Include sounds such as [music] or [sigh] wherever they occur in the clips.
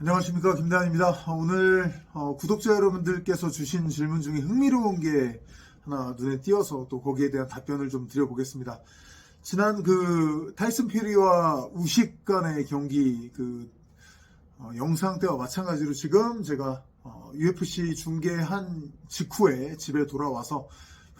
안녕하십니까 김대한입니다. 어, 오늘 어, 구독자 여러분들께서 주신 질문 중에 흥미로운 게 하나 눈에 띄어서 또 거기에 대한 답변을 좀 드려보겠습니다. 지난 그 타이슨 퓨리와 우식 간의 경기 그 어, 영상 때와 마찬가지로 지금 제가 어, UFC 중계한 직후에 집에 돌아와서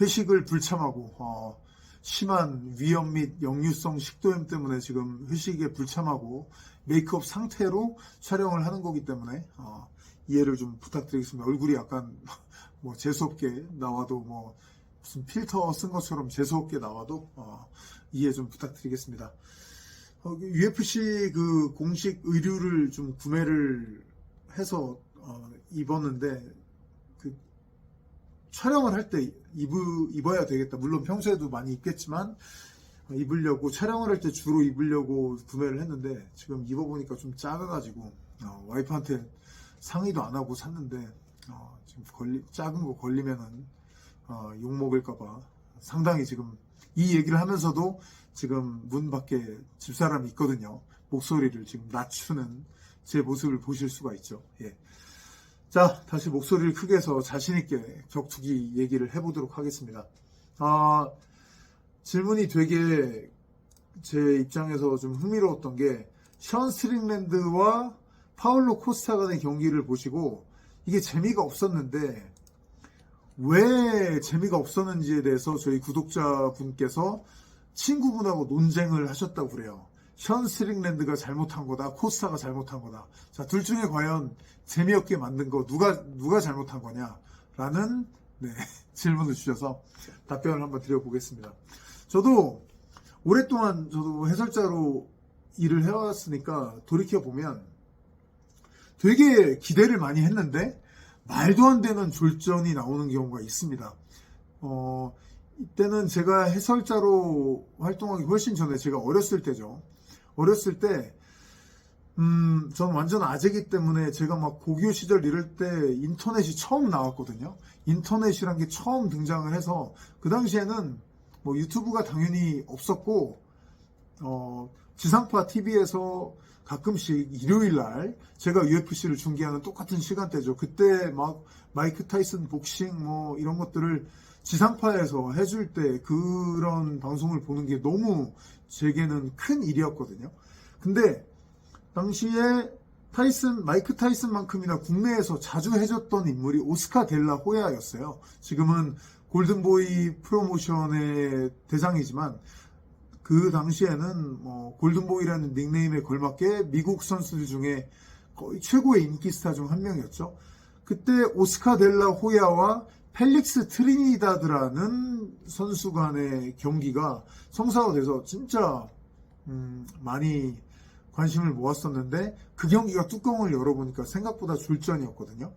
회식을 불참하고 어, 심한 위염 및 역류성 식도염 때문에 지금 회식에 불참하고 메이크업 상태로 촬영을 하는 거기 때문에 어, 이해를 좀 부탁드리겠습니다. 얼굴이 약간 [laughs] 뭐 재수없게 나와도 뭐 무슨 필터 쓴 것처럼 재수없게 나와도 어, 이해 좀 부탁드리겠습니다. 어, UFC 그 공식 의류를 좀 구매를 해서 어, 입었는데 그 촬영을 할 때 입어야 되겠다. 물론 평소에도 많이 입겠지만 어, 입으려고 촬영을 할 때 주로 입으려고 구매를 했는데 지금 입어보니까 좀 작아가지고 어, 와이프한테 상의도 안 하고 샀는데 어, 지금 걸리, 작은 거 걸리면은 어, 욕 먹을까봐 상당히 지금 이 얘기를 하면서도 지금 문 밖에 집사람이 있거든요. 목소리를 지금 낮추는 제 모습을 보실 수가 있죠. 예. 자, 다시 목소리를 크게 해서 자신있게 격투기 얘기를 해보도록 하겠습니다. 아, 질문이 되게 제 입장에서 좀 흥미로웠던 게, 션 스트링랜드와 파울로 코스타 간의 경기를 보시고, 이게 재미가 없었는데, 왜 재미가 없었는지에 대해서 저희 구독자분께서 친구분하고 논쟁을 하셨다고 그래요. 션 스트링랜드가 잘못한 거다, 코스타가 잘못한 거다. 자, 둘 중에 과연 재미없게 만든 거 누가 누가 잘못한 거냐라는 네, [laughs] 질문을 주셔서 답변을 한번 드려보겠습니다. 저도 오랫동안 저도 해설자로 일을 해왔으니까 돌이켜 보면 되게 기대를 많이 했는데 말도 안 되는 졸전이 나오는 경우가 있습니다. 어, 이때는 제가 해설자로 활동하기 훨씬 전에 제가 어렸을 때죠. 어렸을 때, 음, 전 완전 아재기 때문에 제가 막 고교 시절 이럴 때 인터넷이 처음 나왔거든요. 인터넷이란 게 처음 등장을 해서 그 당시에는 뭐 유튜브가 당연히 없었고, 어, 지상파 TV에서 가끔씩 일요일 날 제가 UFC를 중계하는 똑같은 시간대죠. 그때 막 마이크 타이슨 복싱 뭐 이런 것들을 지상파에서 해줄 때 그런 방송을 보는 게 너무 제게는 큰 일이었거든요. 근데 당시에 타이슨, 마이크 타이슨만큼이나 국내에서 자주 해줬던 인물이 오스카 델라 호야였어요. 지금은 골든보이 프로모션의 대상이지만 그 당시에는 뭐 골든보이라는 닉네임에 걸맞게 미국 선수들 중에 거의 최고의 인기 스타 중 한 명이었죠. 그때 오스카 델라 호야와 펠릭스 트리니다드라는 선수 간의 경기가 성사가 돼서 진짜 음, 많이 관심을 모았었는데 그 경기가 뚜껑을 열어보니까 생각보다 졸전이었거든요.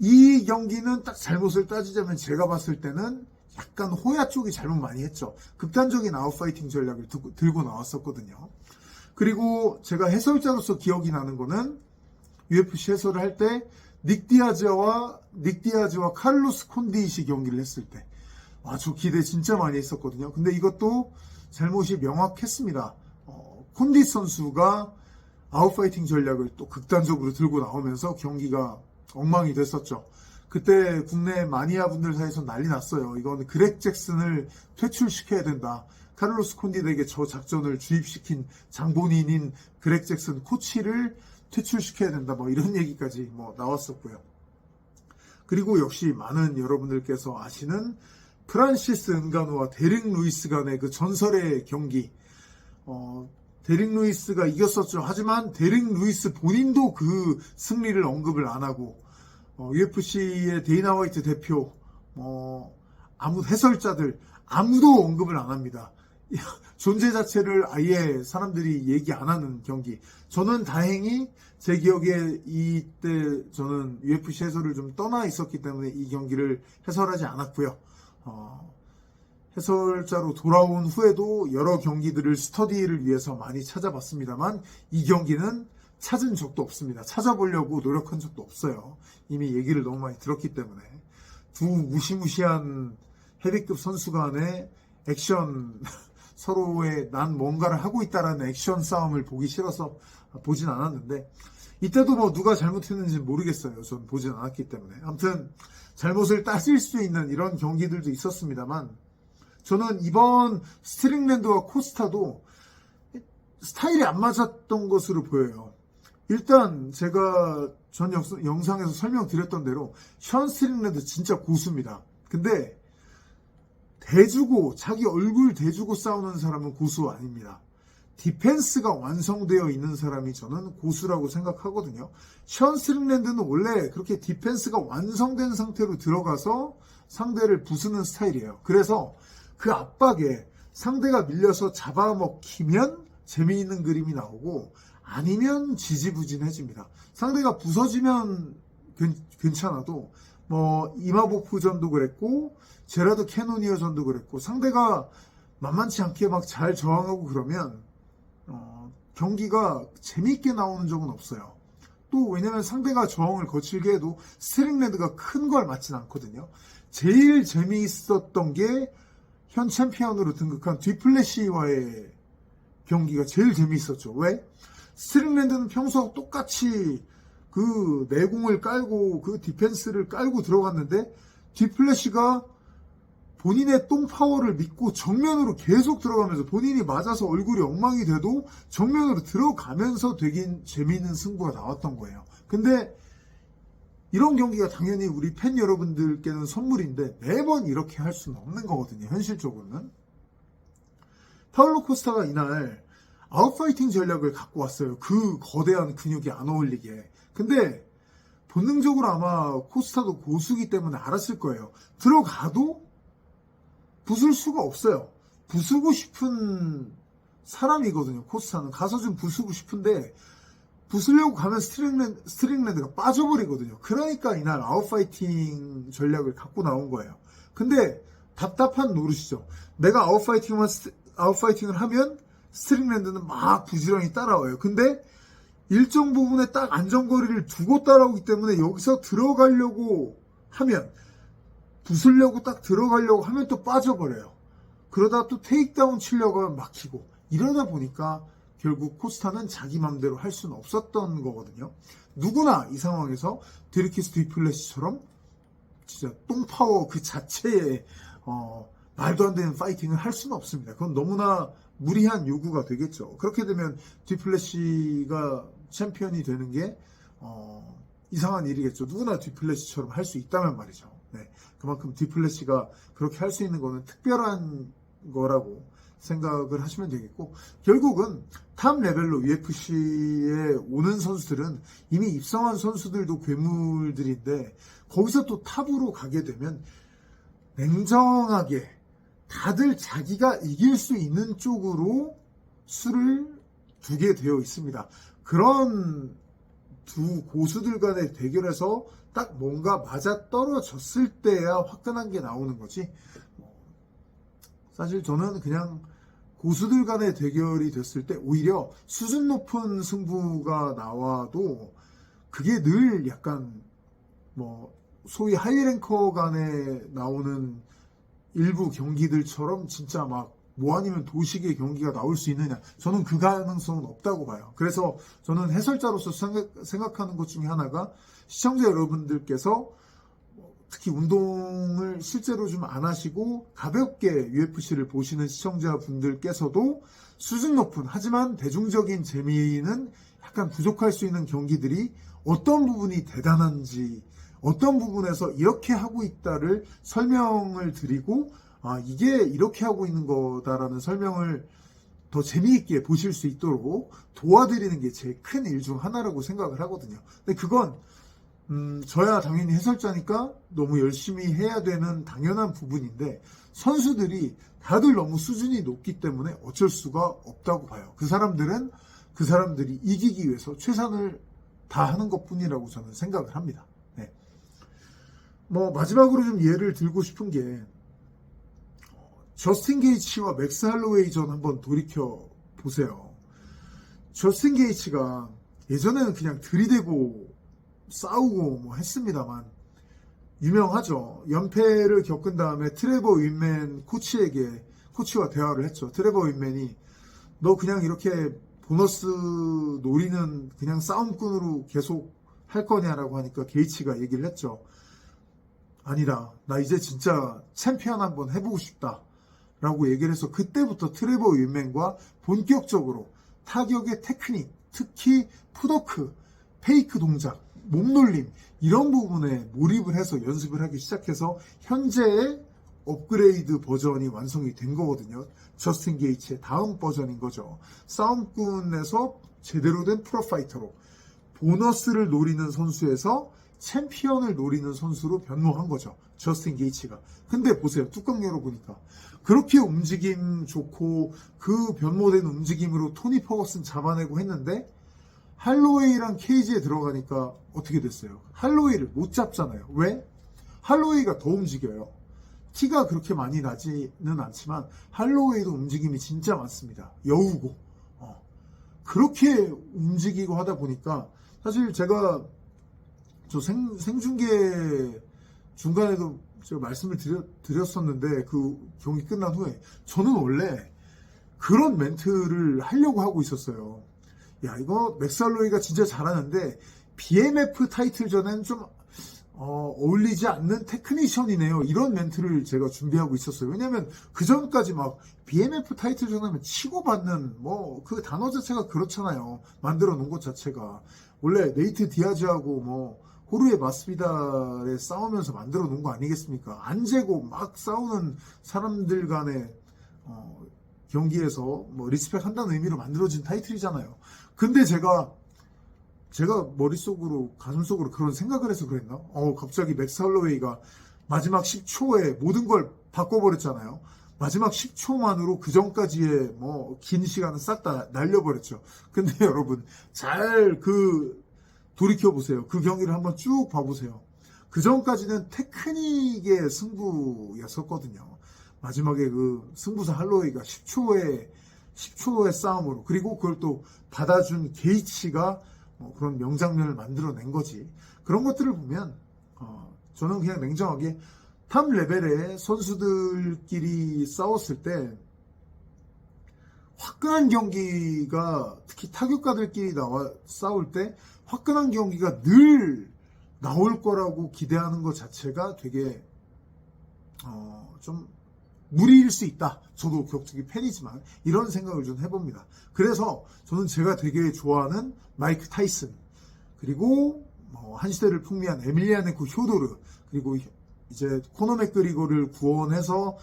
이 경기는 딱 잘못을 따지자면 제가 봤을 때는 약간 호야 쪽이 잘못 많이 했죠. 극단적인 아웃파이팅 전략을 두- 들고 나왔었거든요. 그리고 제가 해설자로서 기억이 나는 거는 UFC 해설을 할 때 닉디아즈와 닉디아즈와 칼로스 콘디시 경기를 했을 때, 와, 저 기대 진짜 많이 했었거든요. 근데 이것도 잘못이 명확했습니다. 어, 콘디 선수가 아웃파이팅 전략을 또 극단적으로 들고 나오면서 경기가 엉망이 됐었죠. 그때 국내 마니아 분들 사이에서 난리 났어요. 이건 그렉 잭슨을 퇴출시켜야 된다. 카를로스 콘디에게 저 작전을 주입시킨 장본인인 그렉 잭슨 코치를 퇴출시켜야 된다. 뭐 이런 얘기까지 뭐 나왔었고요. 그리고 역시 많은 여러분들께서 아시는 프란시스 은가노와 데릭 루이스 간의 그 전설의 경기. 어, 데릭 루이스가 이겼었죠. 하지만 데릭 루이스 본인도 그 승리를 언급을 안 하고 어, UFC의 데이나 화이트 대표, 어, 아무 해설자들 아무도 언급을 안 합니다. [laughs] 존재 자체를 아예 사람들이 얘기 안 하는 경기. 저는 다행히 제 기억에 이때 저는 UFC 해설을 좀 떠나 있었기 때문에 이 경기를 해설하지 않았고요. 어, 해설자로 돌아온 후에도 여러 경기들을 스터디를 위해서 많이 찾아봤습니다만 이 경기는 찾은 적도 없습니다. 찾아보려고 노력한 적도 없어요. 이미 얘기를 너무 많이 들었기 때문에 두 무시무시한 헤비급 선수 간의 액션 [laughs] 서로의 난 뭔가를 하고 있다라는 액션 싸움을 보기 싫어서 보진 않았는데 이때도 뭐 누가 잘못했는지 모르겠어요. 전 보진 않았기 때문에. 아무튼 잘못을 따질 수 있는 이런 경기들도 있었습니다만 저는 이번 스트링랜드와 코스타도 스타일이 안 맞았던 것으로 보여요. 일단 제가 전 영- 영상에서 설명드렸던 대로 션 스트링랜드 진짜 고수입니다. 근데 대주고 자기 얼굴 대주고 싸우는 사람은 고수 아닙니다. 디펜스가 완성되어 있는 사람이 저는 고수라고 생각하거든요. 션 스트링랜드는 원래 그렇게 디펜스가 완성된 상태로 들어가서 상대를 부수는 스타일이에요. 그래서 그 압박에 상대가 밀려서 잡아먹히면 재미있는 그림이 나오고 아니면 지지부진해집니다. 상대가 부서지면 괜- 괜찮아도 뭐 이마보프전도 그랬고 제라드 캐노니어전도 그랬고 상대가 만만치 않게 막 잘 저항하고 그러면 어, 경기가 재미있게 나오는 적은 없어요. 또 왜냐면 상대가 저항을 거칠게 해도 스트링랜드가 큰 걸 맞진 않거든요. 제일 재미있었던 게 현 챔피언으로 등극한 디플래시와의 경기가 제일 재미있었죠. 왜? 스트링랜드는 평소 똑같이 그 내공을 깔고 그 디펜스를 깔고 들어갔는데 디플래시가 본인의 똥 파워를 믿고 정면으로 계속 들어가면서 본인이 맞아서 얼굴이 엉망이 돼도 정면으로 들어가면서 되긴 재미있는 승부가 나왔던 거예요. 근데 이런 경기가 당연히 우리 팬 여러분들께는 선물인데 매번 이렇게 할 수는 없는 거거든요. 현실적으로는. 파울로 코스타가 이날 아웃파이팅 전략을 갖고 왔어요. 그 거대한 근육이 안 어울리게. 근데 본능적으로 아마 코스타도 고수기 때문에 알았을 거예요. 들어가도 부술 수가 없어요. 부수고 싶은 사람이거든요. 코스타는 가서 좀 부수고 싶은데 부수려고 가면 스트링랜드, 스트링랜드가 빠져버리거든요. 그러니까 이날 아웃파이팅 전략을 갖고 나온 거예요. 근데 답답한 노릇이죠. 내가 아웃파이팅만 스- 아웃파이팅을 하면 스트링랜드는 막 부지런히 따라와요. 근데 일정 부분에 딱 안전거리를 두고 따라오기 때문에 여기서 들어가려고 하면 부수려고 딱 들어가려고 하면 또 빠져버려요. 그러다 또 테이크다운 치려고 하면 막히고 이러다 보니까 결국 코스타는 자기 맘대로 할 수는 없었던 거거든요. 누구나 이 상황에서 디르키스 디플래시처럼 진짜 똥파워 그 자체에 어, 말도 안 되는 파이팅을 할 수는 없습니다. 그건 너무나 무리한 요구가 되겠죠. 그렇게 되면 디플래시가 챔피언이 되는 게 어, 이상한 일이겠죠. 누구나 디플래시처럼 할 수 있다면 말이죠. 네, 그만큼 디플래시가 그렇게 할 수 있는 거는 특별한 거라고 생각을 하시면 되겠고 결국은 탑 레벨로 UFC에 오는 선수들은 이미 입성한 선수들도 괴물들인데 거기서 또 탑으로 가게 되면 냉정하게 다들 자기가 이길 수 있는 쪽으로 수를 두게 되어 있습니다. 그런 두 고수들 간의 대결에서 딱 뭔가 맞아 떨어졌을 때야 화끈한 게 나오는 거지. 뭐, 사실 저는 그냥 고수들 간의 대결이 됐을 때 오히려 수준 높은 승부가 나와도 그게 늘 약간 뭐 소위 하이랭커 간에 나오는 일부 경기들처럼 진짜 막 뭐 아니면 도식의 경기가 나올 수 있느냐. 저는 그 가능성은 없다고 봐요. 그래서 저는 해설자로서 생각, 생각 하는 것 중에 하나가 시청자 여러분들께서 특히 운동을 실제로 좀 안 하시고 가볍게 UFC를 보시는 시청자분들께서도 수준 높은 하지만 대중적인 재미는 약간 부족할 수 있는 경기들이 어떤 부분이 대단한지 어떤 부분에서 이렇게 하고 있다를 설명을 드리고 아 이게 이렇게 하고 있는 거다라는 설명을 더 재미있게 보실 수 있도록 도와드리는 게 제 큰 일 중 하나라고 생각을 하거든요. 근데 그건 음, 저야 당연히 해설자니까 너무 열심히 해야 되는 당연한 부분인데 선수들이 다들 너무 수준이 높기 때문에 어쩔 수가 없다고 봐요. 그 사람들은 그 사람들이 이기기 위해서 최선을 다하는 것 뿐이라고 저는 생각을 합니다. 네. 뭐 마지막으로 좀 예를 들고 싶은 게 어, 저스틴 게이치와 맥스 할로웨이 전 한번 돌이켜 보세요. 저스틴 게이치가 예전에는 그냥 들이대고 싸우고 뭐 했습니다만 유명하죠. 연패를 겪은 다음에 트레버 윈맨 코치에게 코치와 대화를 했죠. 트레버 윈맨이 너 그냥 이렇게 보너스 노리는 그냥 싸움꾼으로 계속 할 거냐라고 하니까 게이츠가 얘기를 했죠. 아니다. 나 이제 진짜 챔피언 한번 해보고 싶다. 라고 얘기를 해서 그때부터 트레버 윈맨과 본격적으로 타격의 테크닉, 특히 푸더크, 페이크 동작, 몸놀림 이런 부분에 몰입을 해서 연습을 하기 시작해서 현재의 업그레이드 버전이 완성이 된 거거든요. 저스틴 게이츠의 다음 버전인 거죠. 싸움꾼에서 제대로 된 프로파이터로 보너스를 노리는 선수에서 챔피언을 노리는 선수로 변모한 거죠. 저스틴 게이츠가. 근데 보세요. 뚜껑 열어보니까. 그렇게 움직임 좋고 그 변모된 움직임으로 토니 퍼거슨 잡아내고 했는데 할로웨이랑 케이지에 들어가니까 어떻게 됐어요? 할로웨이를 못 잡잖아요. 왜? 할로웨이가 더 움직여요. 티가 그렇게 많이 나지는 않지만 할로웨이도 움직임이 진짜 많습니다. 여우고. 어. 그렇게 움직이고 하다 보니까 사실 제가 저 생, 생중계 중간에도 제가 말씀을 드렸, 었는데 그 경기 끝난 후에 저는 원래 그런 멘트를 하려고 하고 있었어요. 야 이거 맥살로이가 진짜 잘하는데 BMF 타이틀전엔 좀 어, 어울리지 않는 테크니션이네요. 이런 멘트를 제가 준비하고 있었어요. 왜냐면 그 전까지 막 BMF 타이틀 전 하면 치고받는 뭐 그 단어 자체가 그렇잖아요. 만들어 놓은 것 자체가. 원래 네이트 디아즈하고 뭐 호르의 마스비달에 싸우면서 만들어 놓은 거 아니겠습니까? 안 재고 막 싸우는 사람들 간의 어, 경기에서 뭐 리스펙 한다는 의미로 만들어진 타이틀이잖아요. 근데 제가 제가 머릿속으로 가슴속으로 그런 생각을 해서 그랬나? 어 갑자기 맥스 할로웨이가 마지막 10초에 모든 걸 바꿔버렸잖아요. 마지막 10초만으로 그 전까지의 뭐 긴 시간은 싹 다 날려버렸죠. 근데 [laughs] 여러분 잘 그 돌이켜 보세요. 그 경기를 한번 쭉 봐보세요. 그 전까지는 테크닉의 승부였었거든요. 마지막에 그 승부사 할로웨이가 10초의 10초의 싸움으로 그리고 그걸 또 받아준 게이치가 뭐 그런 명장면을 만들어낸 거지. 그런 것들을 보면 어, 저는 그냥 냉정하게 탑 레벨의 선수들끼리 싸웠을 때 화끈한 경기가 특히 타격가들끼리 나와 싸울 때 화끈한 경기가 늘 나올 거라고 기대하는 것 자체가 되게 어, 좀 무리일 수 있다. 저도 격투기 팬이지만 이런 생각을 좀 해봅니다. 그래서 저는 제가 되게 좋아하는 마이크 타이슨 그리고 뭐 한 시대를 풍미한 에밀리아네코 효도르 그리고 이제 코너 맥그리거를 구원해서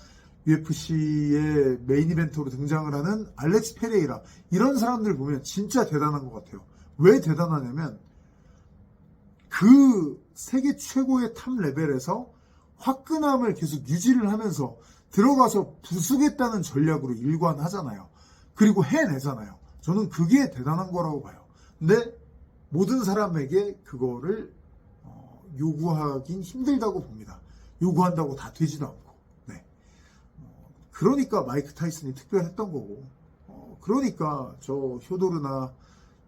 UFC의 메인 이벤트로 등장을 하는 알렉스 페레이라 이런 사람들 보면 진짜 대단한 것 같아요. 왜 대단하냐면 그 세계 최고의 탑 레벨에서 화끈함을 계속 유지를 하면서 들어가서 부수겠다는 전략으로 일관하잖아요. 그리고 해내잖아요. 저는 그게 대단한 거라고 봐요. 근데 모든 사람에게 그거를 어, 요구하긴 힘들다고 봅니다. 요구한다고 다 되지도 않고. 그러니까 마이크 타이슨이 특별했던 거고, 어, 그러니까 저 효도르나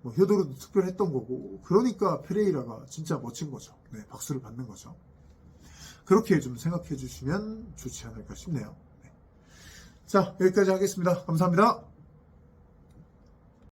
뭐 효도르도 특별했던 거고, 그러니까 페레이라가 진짜 멋진 거죠. 네, 박수를 받는 거죠. 그렇게 좀 생각해 주시면 좋지 않을까 싶네요. 네. 자, 여기까지 하겠습니다. 감사합니다.